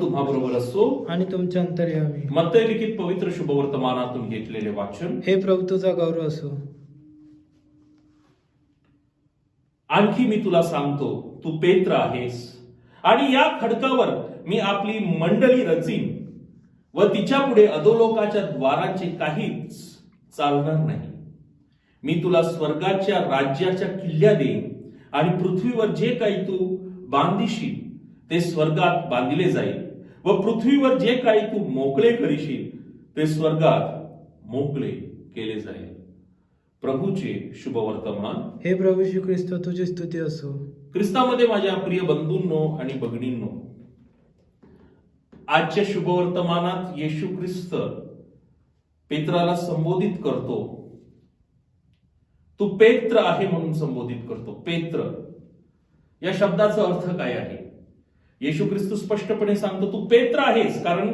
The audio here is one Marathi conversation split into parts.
तुम्हा बरोबर असो. आणि तुमच्या अंतर्यामी. मत्तय लिखित पवित्र शुभवर्तमानातून घेतलेले वाचन. हे प्रभू तुझा गौरव असो. आणखी मी तुला सांगतो तू पेत्र आहेस. आणि या खडकावर मी आपली मंडळी रचीन. व तिच्या पुढे अधोलोकाच्या द्वारांचे काहीच चालणार नाही. मी तुला स्वर्गाच्या राज्याच्या किल्ल्या देईन. आणि पृथ्वीवर जे काही तू बांधिशील ते स्वर्गात बांधिले जाईल. व पृथ्वीवर जे काही तू मोकळे करशील ते स्वर्गात मोकळे केले जाईल. प्रभूचे शुभवर्तमान. हे प्रभू श्री ख्रिस्त तुझी स्तुती असो. ख्रिस्तामध्ये माझ्या प्रिय बंधूंनो आणि भगिनींनो आजच्या शुभवर्तमानात येशू ख्रिस्त पेत्राला संबोधित करतो. तू पेत्र आहे म्हणून संबोधित करतो. पेत्र. या शब्दाचा अर्थ काय आहे? येशू ख्रिस्त स्पष्टपणे सांगतो तू पेत्र आहेस. कारण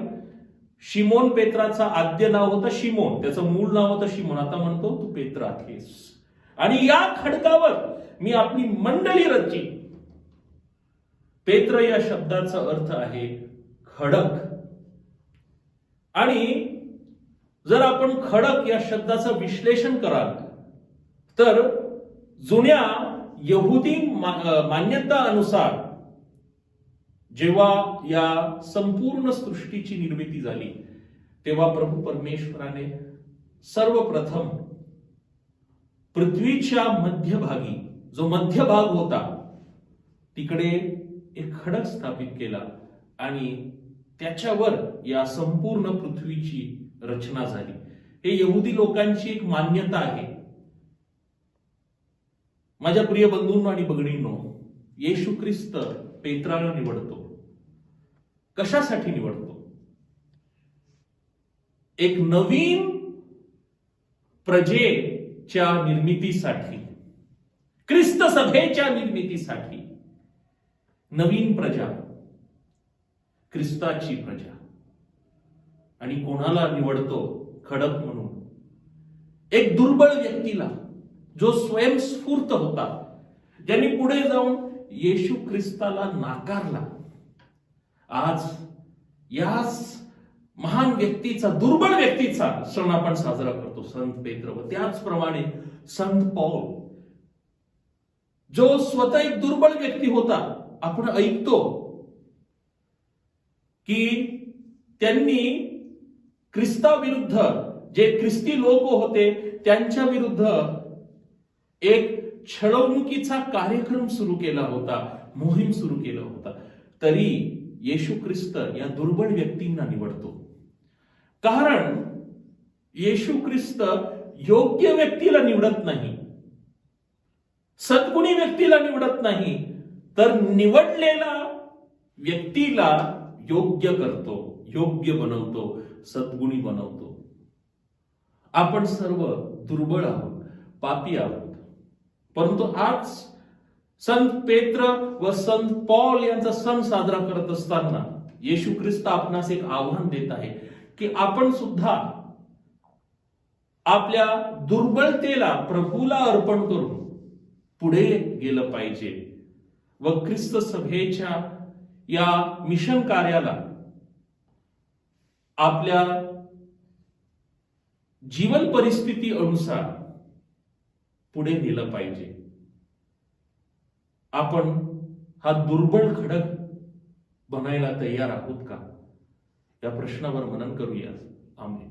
शिमोन पेत्राचं आद्य नाव होतं शिमोन. त्याचं मूळ नाव होतं शिमोन. आता म्हणतो तू पेत्र आहेस. आणि या खडकावर मी आपली मंडळी रची पेत्र या शब्दाचा अर्थ आहे खडक. आणि जर आपण खडक या शब्दाचं विश्लेषण कराल तर जुन्या यहुदी मान्यता अनुसार जेव्हा या संपूर्ण सृष्टीची निर्मिती झाली तेव्हा प्रभू परमेश्वराने सर्वप्रथम पृथ्वीच्या मध्यभागी जो मध्यभाग होता तिकडे एक खडक स्थापित केला आणि त्याच्यावर या संपूर्ण पृथ्वीची रचना झाली. हे यहुदी लोकांची एक मान्यता आहे. माझ्या प्रिय बंधूंनो आणि भगिनींनो येशू ख्रिस्त पेत्राला निवडतो. कशासाठी निवडतो? एक नवीन प्रजेच्या निर्मितीसाठी ख्रिस्त सभेच्या निर्मितीसाठी नवीन प्रजा ख्रिस्ताची प्रजा. आणि कोणाला निवडतो? खडक म्हणून. एक दुर्बळ व्यक्तीला जो स्वयंस्फूर्त होता ज्यांनी पुढे जाऊन येशू ख्रिस्ताला नाकारला. आज याच महान व्यक्तीचा दुर्बळ व्यक्तीचा सण आपण साजरा करतो संत पेत्र. व त्याचप्रमाणे संत पौल जो स्वतः एक दुर्बळ व्यक्ती होता आपण ऐकतो की त्यांनी ख्रिस्ताविरुद्ध जे ख्रिस्ती लोक होते त्यांच्या विरुद्ध एक छळवणुकीचा कार्यक्रम सुरू केला होता मोहीम सुरू केला होता. तरी येशू ख्रिस्त या दुर्बळ व्यक्तींना निवडतो. कारण येशू ख्रिस्त योग्य व्यक्तीला निवडत नाही. सद्गुणी व्यक्तीला निवडत नाही तर निवडलेला व्यक्तीला योग्य करतो योग्य बनवतो सद्गुणी बनवतो. आपण सर्व दुर्बळ आहोत पापी आहोत. परंतु आज संत पेत्र व संत पॉल यांचा सण साजरा करत असताना येशू ख्रिस्त आपणास एक आव्हान देत आहे की आपण सुद्धा आपल्या दुर्बलतेला प्रभूला अर्पण करून पुढे गेलं पाहिजे. व ख्रिस्त सभेच्या या मिशन कार्याला आपल्या जीवन परिस्थिती अनुसार पुढे नेलं पाहिजे. आपण हा दुर्बळ खडक बनायला तयार आहोत का? या प्रश्नावर मनन करूया. आम्ही